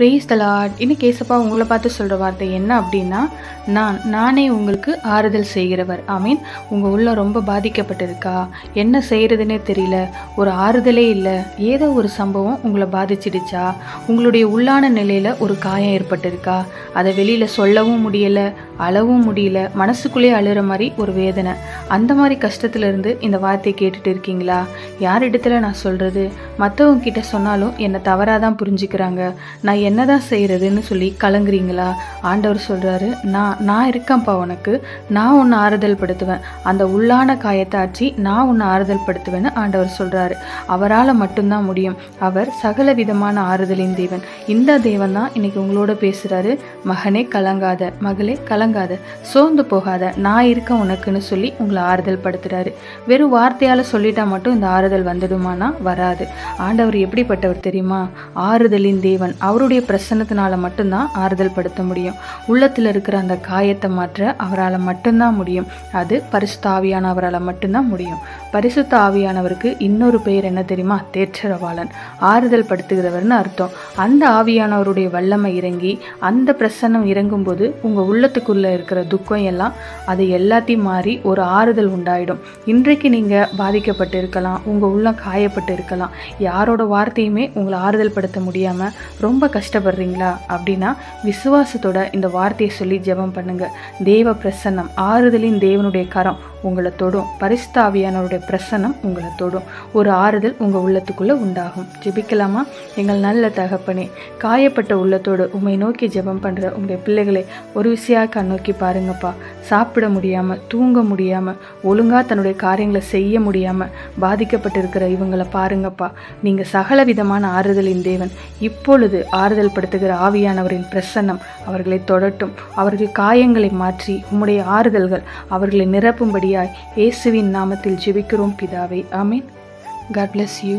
Brace தலாட் இன்னைக்கு கேசப்பா உங்களை பார்த்து சொல்கிற வார்த்தை என்ன அப்படின்னா நான் நானே உங்களுக்கு ஆறுதல் செய்கிறவர். ஐ மீன் உங்கள் உள்ள ரொம்ப பாதிக்கப்பட்டிருக்கா? என்ன செய்கிறதுனே தெரியல. ஒரு ஆறுதலே இல்லை. ஏதோ ஒரு சம்பவம் உங்களை பாதிச்சிடுச்சா? உங்களுடைய உள்ளான நிலையில் ஒரு காயம் ஏற்பட்டிருக்கா? அதை வெளியில் சொல்லவும் முடியலை அழவும் முடியல மனசுக்குள்ளே அழுகிற மாதிரி ஒரு வேதனை. அந்த மாதிரி கஷ்டத்துலேருந்து இந்த வார்த்தையை கேட்டுட்டு இருக்கீங்களா? யார் இடத்துல நான் சொல்கிறது மற்றவங்க கிட்ட சொன்னாலும் என்னை தவறாக தான் புரிஞ்சுக்கிறாங்க. நான் என்னதான் செய்கிறதுன்னு சொல்லி கலங்குறீங்களா? ஆண்டவர் சொல்கிறாரு நான் நான் இருக்கேன்ப்பா உனக்கு. நான் உன்னை ஆறுதல் படுத்துவேன் அந்த உள்ளான காயத்தை ஆச்சு நான் உன்னை ஆறுதல் படுத்துவேன்னு ஆண்டவர் சொல்கிறாரு அவரால் மட்டும்தான் முடியும். அவர் சகல விதமான ஆறுதலின் தேவன். இந்த தேவன் தான் இன்னைக்கு உங்களோட பேசுகிறாரு மகனே கலங்காத. மகளே கலங்காத. சோர்ந்து போகாத. நான் இருக்கேன் உனக்குன்னு சொல்லி உங்களை ஆறுதல் படுத்துகிறாரு வெறும் வார்த்தையால் சொல்லிட்டா மட்டும் இந்த ஆறுதல் வந்துடுமானா? வராது. ஆண்டவர் எப்படிப்பட்டவர் தெரியுமா? ஆறுதலின் தேவன். அவருடைய பிரசன்னத்தினால மட்டும்தான் ஆறுதல் படுத்த முடியும். உள்ளத்தில் இருக்கிற அந்த காயத்தை மாற்ற அவரால் மட்டும்தான் முடியும். அது பரிசுத்தாவியான அவரால் மட்டும்தான் முடியும். பரிசுத்த ஆவியானவருக்கு இன்னொரு பெயர் என்ன தெரியுமா? தேற்றரவாளன். ஆறுதல் படுத்துகிறவர்னு அர்த்தம். அந்த ஆவியானவருடைய வல்லமை இறங்கி அந்த பிரசன்னம் இறங்கும்போது உங்கள் உள்ளத்துக்குள்ளே இருக்கிற துக்கம் எல்லாம் அது எல்லாத்தையும் மாறி ஒரு ஆறுதல் உண்டாயிடும். இன்றைக்கு நீங்கள் பாதிக்கப்பட்டு இருக்கலாம் உங்கள் உள்ளம் காயப்பட்டு இருக்கலாம் யாரோட வார்த்தையுமே உங்களை ஆறுதல் படுத்த முடியாமல் ரொம்ப கஷ்டப்படுறீங்களா? அப்படின்னா விசுவாசத்தோட இந்த வார்த்தையை சொல்லி ஜெபம் பண்ணுங்கள் தேவ பிரசன்னம் ஆறுதலின் தேவனுடைய கரம் உங்களை தொடும். பரிசுத்தாவியானவருடைய பிரசன்னம் உங்களை தொடும். ஒரு ஆறுதல் உங்கள் உள்ளத்துக்குள்ளே உண்டாகும். ஜெபிக்கலாமா? எங்கள் நல்ல தகப்பனே காயப்பட்ட உள்ளத்தோடு உம்மை நோக்கி ஜெபம் பண்ணுற உங்களுடைய பிள்ளைகளை ஒரு விஷயம் கண்ணோக்கி பாருங்கப்பா. சாப்பிட முடியாமல் தூங்க முடியாமல் ஒழுங்காக தன்னுடைய காரியங்களை செய்ய முடியாமல் பாதிக்கப்பட்டிருக்கிற இவங்களை பாருங்கப்பா. நீங்கள் சகல விதமான ஆறுதலின் தேவன். இப்பொழுது ஆறுதல் படுத்துகிற ஆவியானவரின் பிரசன்னம் அவர்களை தொடட்டும். அவர்கள் காயங்களை மாற்றி உம்முடைய ஆறுதல்கள் அவர்களை நிரப்பும்படியாய் இயேசுவின் நாமத்தில் ஜெபிக்கிறோம் பிதாவை. ஆமீன். God bless you